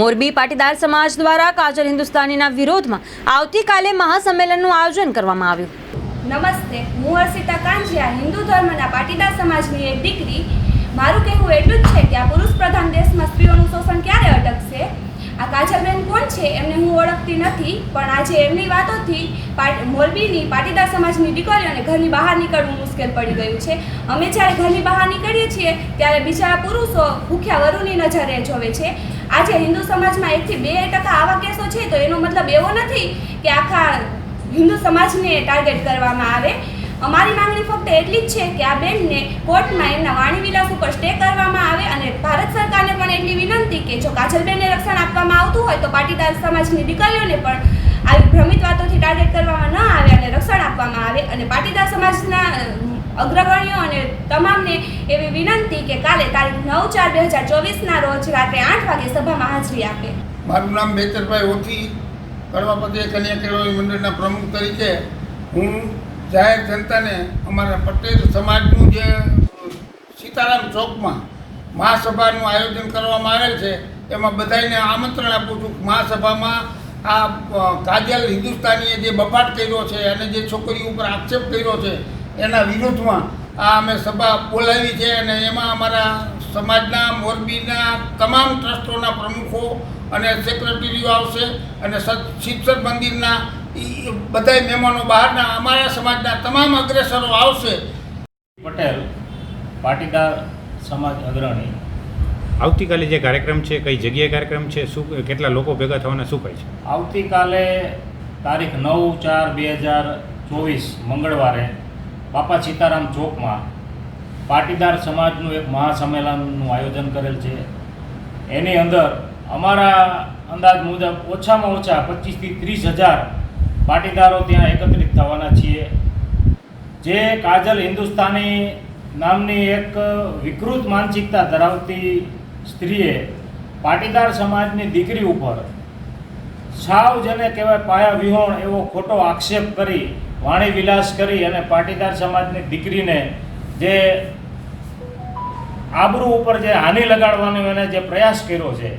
મોરબી પાટીદાર સમાજ દ્વારા કાજલ હિન્દુસ્તાનીના વિરોધમાં આવતીકાલે મહાસંમેલનનું આયોજન કરવામાં આવ્યું. નમસ્તે, હું હર્ષિતા કાંજિયા, હિન્દુ ધર્મના પાટીદાર સમાજની એક દીકરી. મારું કહેવું એટલું જ છે કે આ પુરુષ પ્રધાન દેશમાં સ્ત્રીઓનું શોષણ ક્યારે અટકશે? આ કાજલબેન કોણ છે એમને હું ઓળખતી નથી, પણ આજે એમની વાતોથી મોરબીની પાટીદાર સમાજની દીકરીઓને ઘરની બહાર નીકળવું મુશ્કેલ પડી ગયું છે. અમે જ્યારે ઘરની બહાર નીકળીએ છીએ, ત્યારે બીજા પુરુષો ભૂખ્યા વરુની નજરે જોવે છે. આજે હિન્દુ સમાજમાં એકથી બે ટકા આવા કેસો છે, તો એનો મતલબ એવો નથી કે આખા હિન્દુ સમાજને ટાર્ગેટ કરવામાં આવે. અમારી માંગણી ફક્ત એટલી જ છે કે આ બેનને કોર્ટમાં એમના વાણી વિલાસ ઉપર સ્ટે કરવામાં આવે અને ભારત સરકારને પણ એટલી વિનંતી કે જો કાજલબેનને રક્ષણ આપવામાં આવતું હોય તો પાટીદાર સમાજની દીકરીઓને પણ આવી ભ્રમિત વાતોથી ટાર્ગેટ કરવામાં ન આવે અને રક્ષણ આપવામાં આવે અને પાટીદાર સમાજના અગ્રગણ્યો અને તમામને એવી વિનંતી કે કાલે તારીખ નવ ચાર બે હજાર ચોવીસના રોજ રાત્રે આઠ વાગે સભામાં હાજરી આપે. મારું નામ બેચરભાઈ ઓથી કડવાપતિ કન્યા કેળવણી મંડળના પ્રમુખ તરીકે હું જાહેર જનતાને અમારા પટેલ સમાજનું જે સીતારામ ચોકમાં મહાસભાનું આયોજન કરવામાં આવેલ છે, એમાં બધાને આમંત્રણ આપું છું મહાસભામાં આ કાજલ હિન્દુસ્તાનીએ જે બફાટ કર્યો છે અને જે છોકરી ઉપર આક્ષેપ કર્યો છે એના વિરુદ્ધમાં આ અમે સભા બોલાવી છે અને એમાં અમારા સમાજના મોરબીના તમામ ટ્રસ્ટોના પ્રમુખો અને સેક્રેટરીઓ આવશે અને શિક્ષક મંદિરના બધા બધાય મહેમાનો બહારના અમારા સમાજના તમામ અગ્રેસરો આવશે. પટેલ પાટીદાર સમાજ અગ્રણી. આવતીકાલે જે કાર્યક્રમ છે કઈ જગ્યાએ કાર્યક્રમ છે શું કેટલા લોકો ભેગા થવાના શું કહે છે? આવતીકાલે તારીખ નવ ચાર બે હજાર ચોવીસ મંગળવારે બાપા સીતારામ ચોકમાં પાટીદાર સમાજનું એક મહાસંમેલનનું આયોજન કરેલ છે. એની અંદર અમારા અંદાજ મુજબ ઓછામાં ઓછા પચીસથી ત્રીસ હજાર પાટીદારો ત્યાં એકત્રિત થવાના છીએ. જે કાજલ હિન્દુસ્તાની નામની એક વિકૃત માનસિકતા ધરાવતી સ્ત્રીએ પાટીદાર સમાજની દીકરી ઉપર સાવ જેને કહેવાય પાયા વિહોણ એવો ખોટો આક્ષેપ કરી, વાણી વિલાસ કરી અને પાટીદાર સમાજની દીકરીને જે આબરૂ ઉપર જે હાનિ લગાડવાનો એને જે પ્રયાસ કર્યો છે,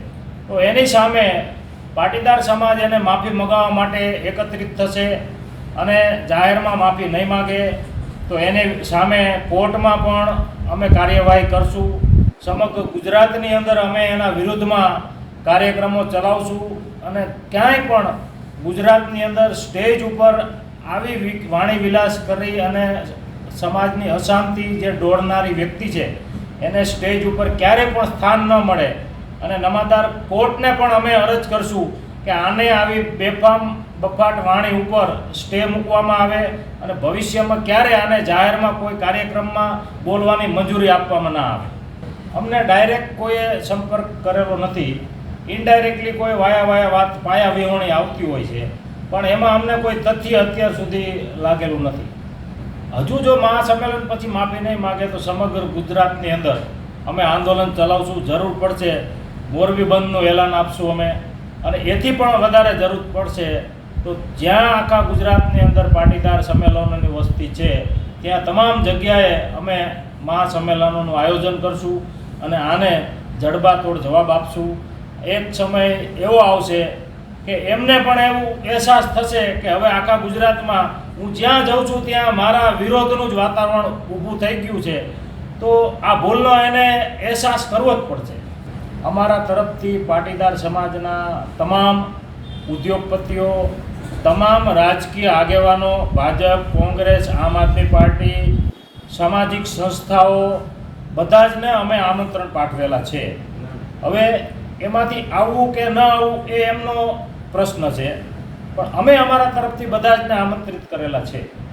તો એની સામે પાટીદાર સમાજ એને માફી મગાવવા માટે એકત્રિત થશે અને જાહેરમાં માફી નહીં માગે, તો એની સામે કોર્ટમાં પણ અમે કાર્યવાહી કરશું. સમગ્ર ગુજરાતની અંદર અમે એના વિરુદ્ધમાં કાર્યક્રમો ચલાવશું અને ક્યાંય પણ ગુજરાતની અંદર સ્ટેજ ઉપર આવી વાણી વિલાસ કરી અને સમાજની અશાંતિ જે દોડનારી વ્યક્તિ છે, એને સ્ટેજ ઉપર ક્યારે પણ સ્થાન ન મળે. અને નમાદાર કોર્ટને પણ અમે અરજ કરશું કે આને આવી બેફામ, બફાટ વાણી ઉપર સ્ટે મૂકવામાં આવે અને ભવિષ્યમાં ક્યારે આને જાહેરમાં કોઈ કાર્યક્રમમાં બોલવાની મંજૂરી આપવામાં ના આવે. અમને ડાયરેક્ટ કોઈએ સંપર્ક કરેલો નથી. ઇનડાયરેક્ટલી કોઈ વાયા વાયા વાત પાયા વિહોણી આવતી હોય છે. પણ એમાં અમને કોઈ તથ્ય અત્યાર સુધી લાગેલું નથી. હજુ જો મહાસંમેલન પછી માફી નહીં માગે તો સમગ્ર ગુજરાતની અંદર અમે આંદોલન ચલાવશું, જરૂર પડશે. મોરબી બંધનું એલાન આપશું અમે. અને એથી પણ વધારે જરૂર પડશે તો જ્યાં આખા ગુજરાતની અંદર પાટીદાર સંમેલનોની વસ્તી છે, ત્યાં તમામ જગ્યાએ અમે મહાસંમેલનોનું આયોજન કરશું અને આને જડબાતોડ જવાબ આપશું. એક સમય એવો આવશે કે એમને પણ એવું અહેસાસ થશે કે હવે આખા ગુજરાતમાં હું જ્યાં જઉં છું ત્યાં મારા વિરોધનું જ વાતાવરણ ઊભું થઈ ગયું છે. તો આ ભૂલનો એને અહેસાસ કરવો જ પડશે. અમારા તરફથી પાટીદાર સમાજના તમામ ઉદ્યોગપતિઓ, તમામ રાજકીય આગેવાનો, ભાજપ, કોંગ્રેસ, આમ આદમી પાર્ટી, સામાજિક સંસ્થાઓ, બધા જને અમે આમંત્રણ પાઠવેલા છે. હવે એમાંથી આવવું કે ન આવવું એ એમનો પ્રશ્ન છે. પણ અમે અમારા તરફથી બધા જને આમંત્રિત કરેલા છે.